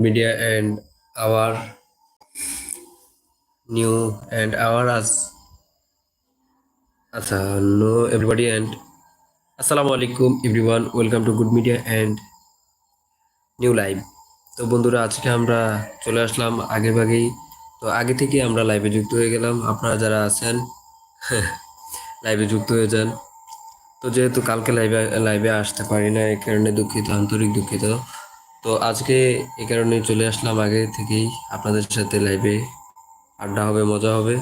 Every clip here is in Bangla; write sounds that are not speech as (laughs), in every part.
media and our new and our as আচ্ছা নো এভরিবডি অ্যান্ড আসসালামু আলাইকুম everyone welcome to good media and new live তো বন্ধুরা, আজকে আমরা চলে আসলাম আগে ভাগেই তো আগে থেকে আমরা লাইভে যুক্ত হয়ে গেলাম। আপনারা যারা আছেন (laughs) লাইভে যুক্ত হয়ে যান। তো যেহেতু কালকে লাইভে লাইভে আসতে পারি না, এই কারণে দুঃখিত, আন্তরিক দুঃখিত। তো আজকে এই কারণে চলে আসলাম আগে থেকেই আপনাদের সাথে লাইভে আড্ডা হবে, মজা হবে।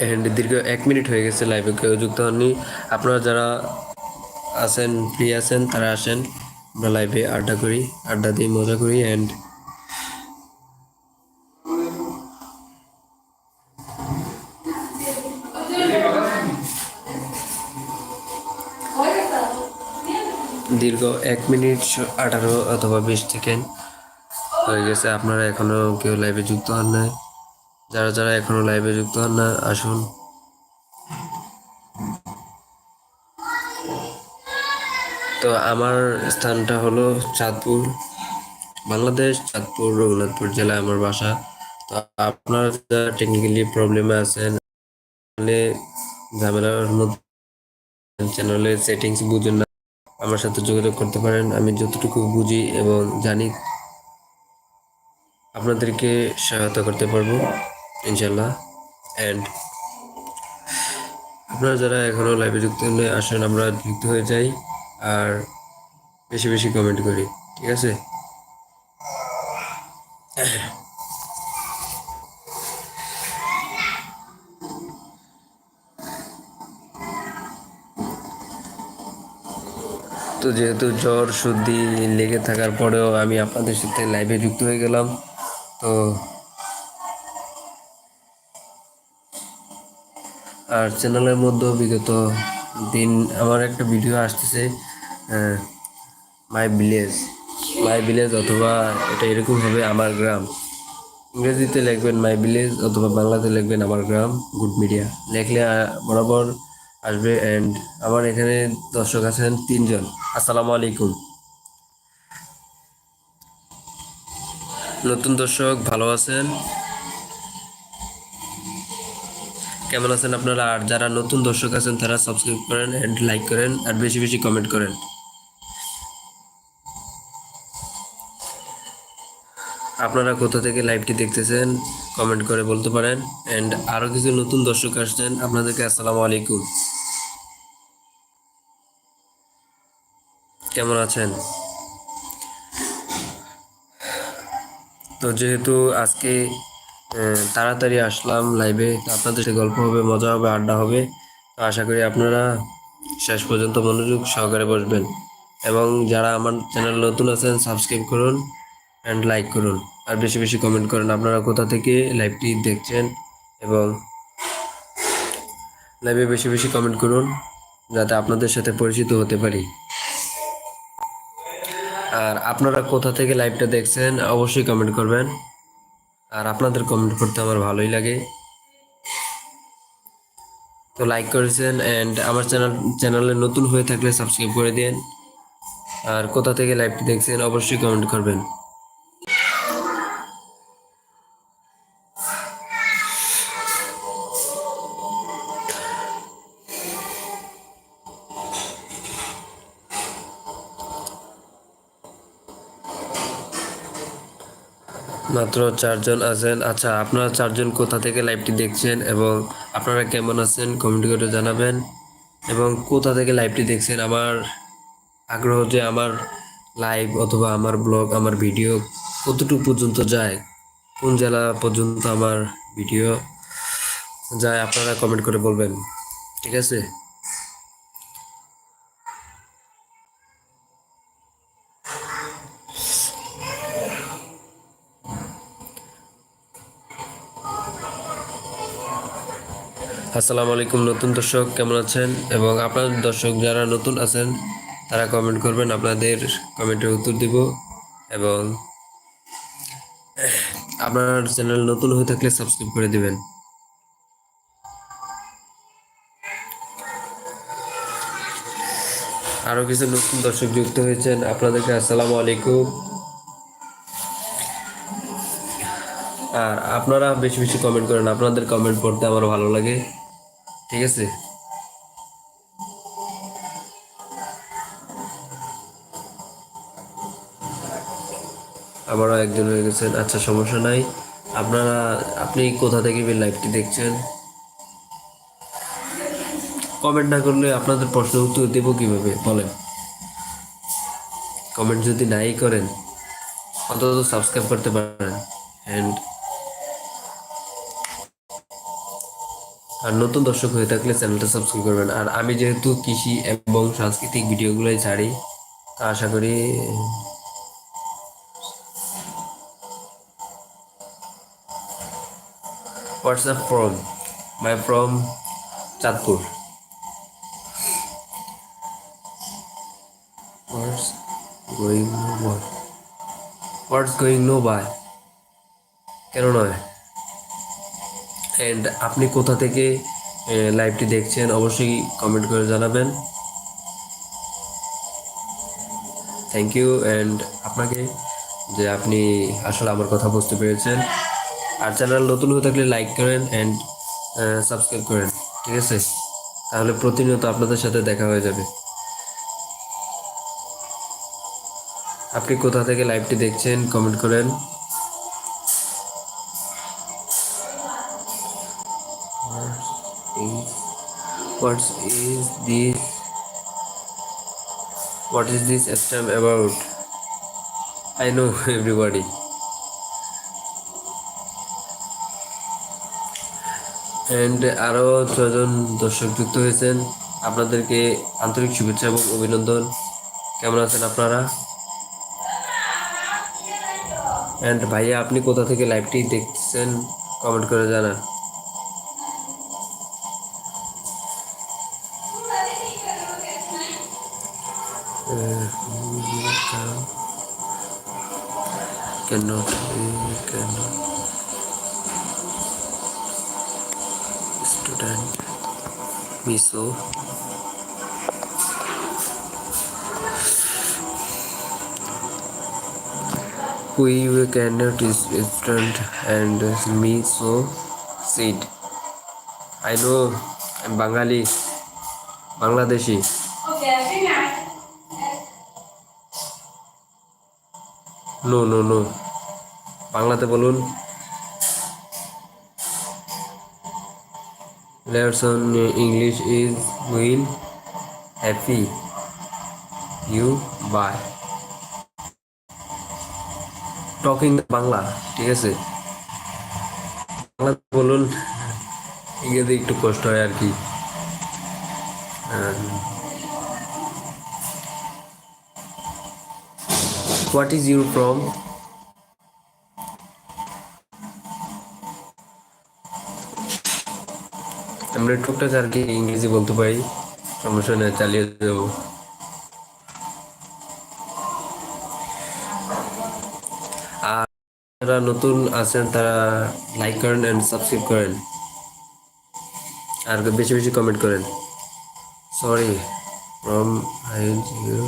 অ্যান্ড দীর্ঘ এক মিনিট হয়ে গেছে লাইভে কেউ যুক্ত হননি। আপনারা যারা আছেন ফ্রি আছেন, তারা আসেন। আমরা লাইভে আড্ডা করি, আড্ডা দিয়ে মজা করি অ্যান্ড দীর্ঘ এক মিনিট আঠারো অথবা বিশ সেকেন্ড হয়ে গেছে। আপনারা এখনও কেউ লাইভে যুক্ত হন নাই। যারা যারা এখনও লাইভে যুক্ত হন না, আসুন। তো আমার স্থানটা হলো চাঁদপুর, বাংলাদেশ, চাঁদপুর, রঘুনাথপুর জেলায় আমার বাসা। তো আপনারা যারা টেকনিক্যালি প্রবলেমে আছেন ঝামেলার মধ্যে চ্যানেলের সেটিংস বুঝেন না, আমার সাথে যোগাযোগ করতে পারেন, আমি যতটুকু বুঝি এবং জানি আপনাদেরকে সহায়তা করতে পারব ইনশাল্লাহ অ্যান্ড আপনারা যারা এখনও লাইভে যুক্ত হলে আসেন, আমরা যুক্ত হয়ে যাই। আর বেশি বেশি কমেন্ট করি, ঠিক আছে? তো যেহেতু জ্বর, সর্দি লেগে থাকার পরেও আমি আপনাদের সাথে লাইভে যুক্ত হয়ে গেলাম, তো আর চ্যানেলের মধ্যেও বিগত দিন আমার একটা ভিডিও আসতেছে। মাই ভিলেজ মাই ভিলেজ অথবা এটা এরকম হবে আমার গ্রাম। ইংরেজিতে লিখবেন মাই ভিলেজ অথবা বাংলাতে লিখবেন আমার গ্রাম গুড মিডিয়া লেখলে বরাবর আসবে অ্যান্ড আমার এখানে দর্শক আছেন তিনজন। আসসালামু আলাইকুম। নতুন দর্শক, ভালো আছেন? কেমন আছেন আপনারা? আর যারা নতুন দর্শক আছেন, তারা সাবস্ক্রাইব করেন অ্যান্ড লাইক করেন, আর বেশি বেশি কমেন্ট করেন। আপনারা কোথা থেকে লাইভটি দেখতেছেন কমেন্ট করে বলতে পারেন। অ্যান্ড আরও কিছু নতুন দর্শক আসছেন, আপনাদেরকে আসসালামু আলাইকুম। কেমন আছেন? তো যেহেতু আজকে তাড়াতাড়ি আসলাম লাইভে আপনাদের সাথে গল্প হবে, মজা হবে, আড্ডা হবে। তো আশা করি আপনারা শেষ পর্যন্ত মনোযোগ সহকারে বসবেন। এবং যারা আমার চ্যানেল নতুন আছেন সাবস্ক্রাইব করুন। অ্যান্ড লাইক করুন। আর বেশি বেশি কমেন্ট করুন আপনারা কোথা থেকে লাইভটি দেখছেন এবং লাইভে বেশি বেশি কমেন্ট করুন যাতে আপনাদের সাথে পরিচিত হতে পারি। আর আপনারা কোথা থেকে লাইভটা দেখছেন অবশ্যই কমেন্ট করবেন। আর আপনাদের কমেন্ট করতে আমার ভালোই লাগে। তো লাইক করেছেন অ্যান্ড আমার চ্যানেল চ্যানেলে নতুন হয়ে থাকলে সাবস্ক্রাইব করে দিন। আর কোথা থেকে লাইভটি দেখছেন অবশ্যই কমেন্ট করবেন। মাত্র চারজন আছেন। আচ্ছা আপনারা চারজন কোথা থেকে লাইভটি দেখছেন এবং আপনারা কেমন আছেন কমেন্ট করে জানাবেন। এবং কোথা থেকে লাইভটি দেখছেন? আমার আগ্রহ যে আমার লাইভ অথবা আমার ব্লগ আমার ভিডিও কতটুকু পর্যন্ত যায়, কোন জেলা পর্যন্ত আমার ভিডিও যায়, আপনারা কমেন্ট করে বলবেন। ঠিক আছে? আসসালামু আলাইকুম, নতুন দর্শক কেমন আছেন? এবং আপনাদের দর্শক যারা নতুন আছেন, তারা কমেন্ট করবেন, আপনাদের কমেন্টের উত্তর দিব। এবং আপনার চ্যানেল নতুন হয়ে থাকলে সাবস্ক্রাইব করে দিবেন। আরও কিছু নতুন দর্শক যুক্ত হয়েছেন, আপনাদেরকে আসসালামু আলাইকুম। আর আপনারা বেশি বেশি কমেন্ট করেন, আপনাদের কমেন্ট পড়তে আমার ভালো লাগে। ঠিক আছে। আবারও একজন হয়ে গেছেন। আচ্ছা সমস্যা নাই। আপনারা, আপনি কোথা থেকে লাইভটি দেখছেন? কমেন্ট না করলে আপনাদের প্রশ্ন উত্তর দেব কীভাবে? বলেন। কমেন্ট যদি নাই করেন, অন্তত সাবস্ক্রাইব করতে পারেন। অ্যান্ড আর নতুন দর্শক হয়ে থাকলে চ্যানেলটা সাবস্ক্রাইব করবেন আর আমি যেহেতু কৃষি এবং সাংস্কৃতিক ভিডিওগুলোই ছাড়ি, তা আশা করি WhatsApp from my from Chandpur? What's going no by? কেন নয় অ্যান্ড আপনি কোথা থেকে লাইভটি দেখছেন, অবশ্যই কমেন্ট করে জানাবেন। থ্যাংক ইউ অ্যান্ড আপনাকে যে আপনি আসলে আমার কথা বুঝতে পেরেছেন। আর চ্যানেল নতুন হয়ে থাকলে লাইক করেন অ্যান্ড সাবস্ক্রাইব করেন, ঠিক আছে? তাহলে প্রতিনিয়ত আপনাদের সাথে দেখা হয়ে যাবে। আপনি কোথা থেকে লাইভটি দেখছেন কমেন্ট করেন। What is this? What is this exam about? I know (laughs) everybody. And আরও ছজন দর্শক যুক্ত হয়েছেন আপনাদেরকে আন্তরিক শুভেচ্ছা এবং অভিনন্দন কেমন আছেন আপনারা অ্যান্ড ভাইয়া, আপনি কোথা থেকে লাইভটি দেখছেন কমেন্ট করে জানান cannot cannot student miso. We cannot is student and me so said I know I'm Bengali Bangladeshi no no no বাংলাতে বলুন। Let's on English is will happy you by talking Bangla ঠিক আছে? বাংলাতে বলুন। ইংরেজি একটু কষ্ট হয় আর কি। হোয়াট ইজ ইউর ফ্রম আমরা টুকটাক আর কি ইংরেজি বলতে পারি। সমস্যা নেই চালিয়ে দেবো আর যারা নতুন আছেন, তারা লাইক করেন অ্যান্ড সাবস্ক্রাইব করেন। আর বেশি বেশি কমেন্ট করেন। Sorry from I you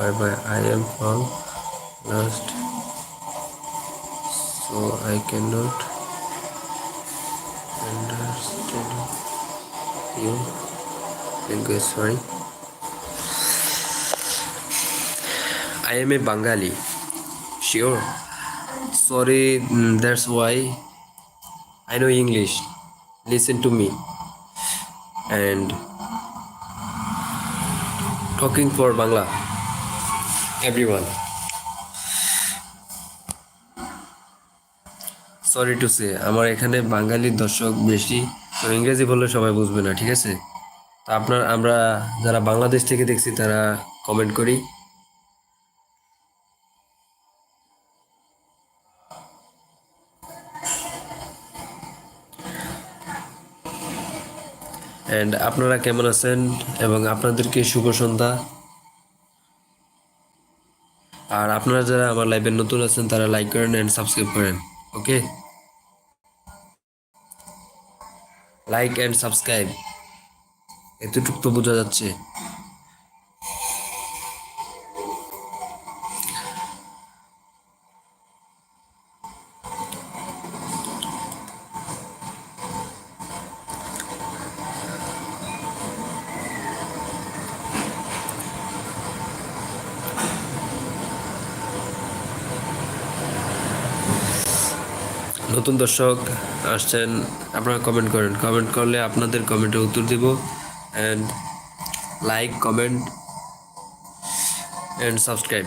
bye i am from last so i cannot understand you. Language sorry i am a bengali. Sure. Sorry mm, that's why i know english. Listen to me. And talking for bangla everyone. Sorry to say আমার এখানে বাঙালির দর্শক বেশি, তো ইংরেজি বললে সবাই বুঝবে না, ঠিক আছে? তো আপনার, আমরা যারা বাংলাদেশ থেকে দেখছি, তারা কমেন্ট করি। অ্যান্ড আপনারা কেমন আছেন? এবং আপনাদেরকে শুভ সন্ধ্যা? আর আপনারা যারা আমার লাইভে নতুন আছেন, তারা লাইক করেন অ্যান্ড সাবস্ক্রাইব করেন ওকে লাইক অ্যান্ড সাবস্ক্রাইব এতটুকু তো বোঝা যাচ্ছে। নতুন দর্শক আসছেন, আপনারা কমেন্ট করেন। কমেন্ট করলে আপনাদের কমেন্টের উত্তর দিব। And like comment and subscribe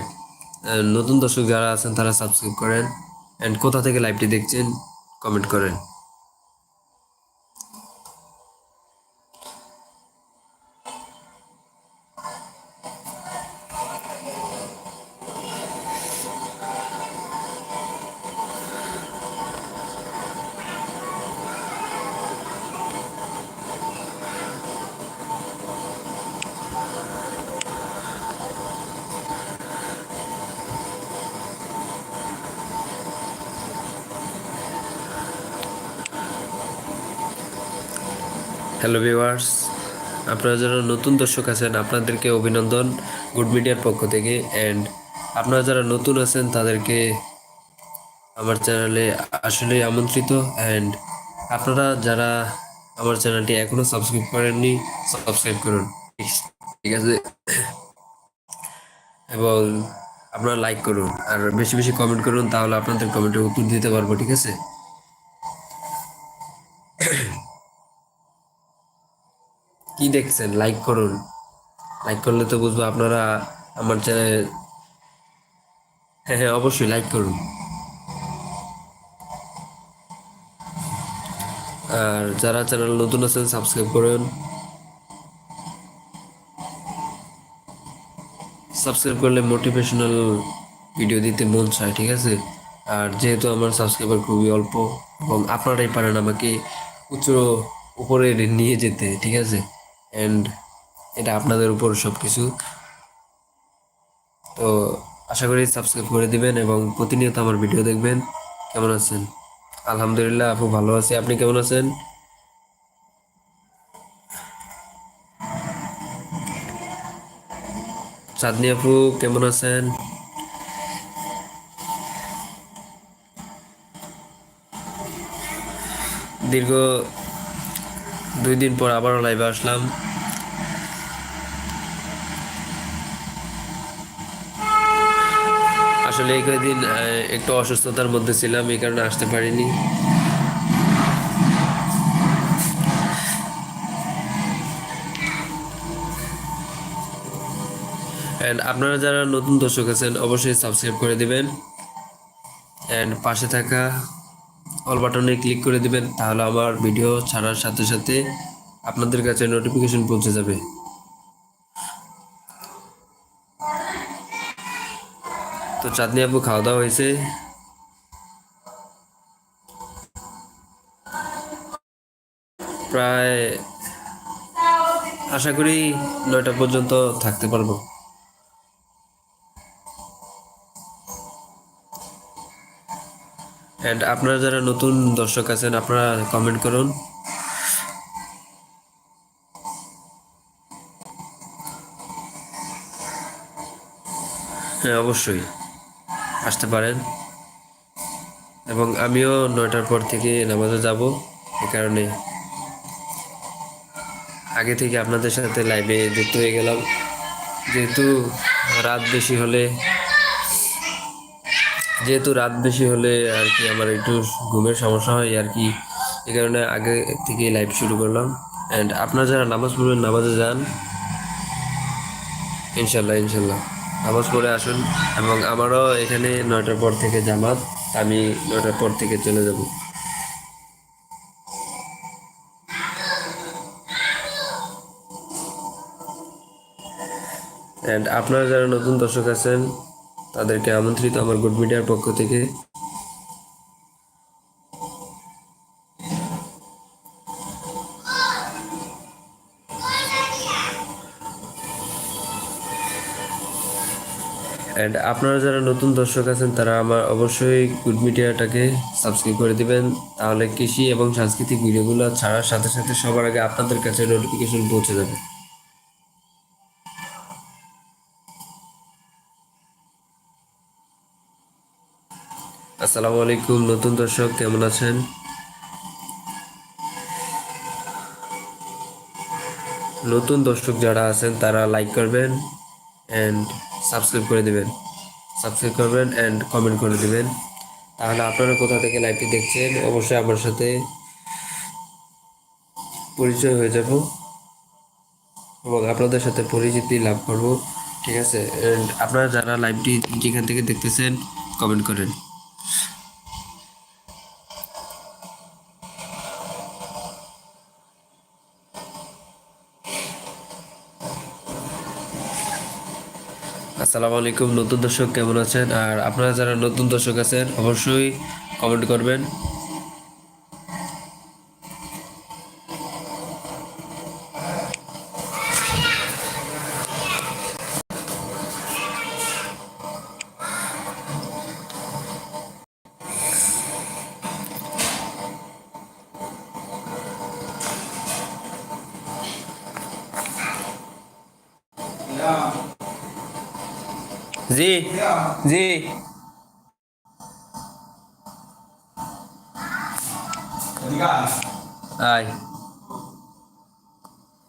নতুন দর্শক যারা আছেন, তারা সাবস্ক্রাইব করেন। অ্যান্ড কোথা থেকে লাইভটি দেখছেন কমেন্ট করেন। হ্যালো ভিউয়ার্স আপনারা যারা নতুন দর্শক আছেন, আপনাদেরকে অভিনন্দন গুড মিডিয়ার পক্ষ থেকে। অ্যান্ড আপনারা যারা নতুন আছেন, তাদেরকে আমার চ্যানেলে আসলে আমন্ত্রিত। অ্যান্ড আপনারা যারা আমার চ্যানেলটি এখনও সাবস্ক্রাইব করেননি সাবস্ক্রাইব করুন। ঠিক আছে? এবং আপনারা লাইক করুন। আর বেশি বেশি কমেন্ট করুন, তাহলে আপনাদের কমেন্টের উত্তর দিতে পারব, ঠিক আছে? কি দেখছেন? লাইক করুন। লাইক করলে তো বুঝব আপনারা আমার চ্যানেল হ্যাঁ হ্যাঁ অবশ্যই লাইক করুন। আর যারা চ্যানেল নতুন আছেন সাবস্ক্রাইব করুন। সাবস্ক্রাইব করলে মোটিভেশনাল ভিডিও দিতে মন চায়, ঠিক আছে? আর যেহেতু আমার সাবস্ক্রাইবার খুবই অল্প, এবং আপনারাই পারেন আমাকে উচ্চ উপরে নিয়ে যেতে, ঠিক আছে? অ্যান্ড এটা আপনাদের উপর সব কিছু তো আশা করি সাবস্ক্রাইব করে দিবেন এবং প্রতিনিয়ত আমার ভিডিও দেখবেন। কেমন আছেন? আলহামদুলিল্লাহ, আপু ভালো আছি। আপনি কেমন আছেন? চাঁদনি আপু, কেমন আছেন? দীর্ঘ দুই দিন পর আবারও লাইভে আসলাম। আসলে এই কয়েকদিন একটু অসুস্থতার মধ্যে ছিলাম, এই কারণে আসতে পারিনি। অ্যান্ড আপনারা যারা নতুন দর্শক আছেন, অবশ্যই সাবস্ক্রাইব করে দিবেন। অ্যান্ড পাশে থাকা অল বাটনে ক্লিক করে দিবেন, তাহলে আমার ভিডিও ছাড়ার সাথে সাথে আপনাদের কাছে নোটিফিকেশন পৌঁছে যাবে। তো চাঁদনি আপু খাওয়া দাওয়া হয়েছে? প্রায়, আশা করি নয়টা পর্যন্ত থাকতে পারব। অ্যান্ড আপনারা যারা নতুন দর্শক আছেন, আপনারা কমেন্ট করুন। হ্যাঁ অবশ্যই। আসতে পারেন। এবং আমিও নয়টার পর থেকে নামাজে যাব, এ কারণে। আগে থেকে আপনাদের সাথে লাইভে যুক্ত হয়ে গেলাম। যেহেতু রাত বেশি হলে যেহেতু রাত বেশি হলে আর কি আমার একটু ঘুমের সমস্যা হয়, আর কি এই কারণে আগে থেকে লাইভ শুরু করলাম। অ্যান্ড আপনারা যারা নামাজ পড়বেন, নামাজে যান। ইনশাল্লাহ ইনশাল্লাহ। নামাজ পড়ে আসুন। এবং আমারও এখানে নয়টার পর থেকে জামাত, আমি নয়টার পর থেকে চলে যাব। অ্যান্ড আপনারা যারা নতুন দর্শক আছেন তাদেরকে আমন্ত্রিত আমার গুড মিডিয়ার পক্ষ থেকে। অ্যান্ড আপনারা যারা নতুন দর্শক আছেন, তারা আমার অবশ্যই গুড মিডিয়াটাকে সাবস্ক্রাইব করে দেবেন। তাহলে কৃষি এবং সাংস্কৃতিক ভিডিওগুলো ছাড়ার সাথে সাথে সবার আগে আপনাদের কাছে নোটিফিকেশন পৌঁছে যাবে। আসসালামু আলাইকুম, নতুন দর্শক, কেমন আছেন? নতুন দর্শক যারা আছেন, তারা লাইক করবেন অ্যান্ড সাবস্ক্রাইব করে দিবেন। সাবস্ক্রাইব করবেন অ্যান্ড কমেন্ট করে দিবেন। তাহলে আপনারা কোথা থেকে লাইভটি দেখছেন, অবশ্যই আমার সাথে পরিচয় হয়ে যাব এবং আপনাদের সাথে পরিচিতি লাভ করব, ঠিক আছে? অ্যান্ড আপনারা যারা লাইভটি যেখান থেকে দেখতেছেন কমেন্ট করেন। আসসালামু আলাইকুম, নতুন দর্শক কেমন আছেন? আর আপনারা যারা নতুন দর্শক আছেন, অবশ্যই কমেন্ট করবেন। জি জি।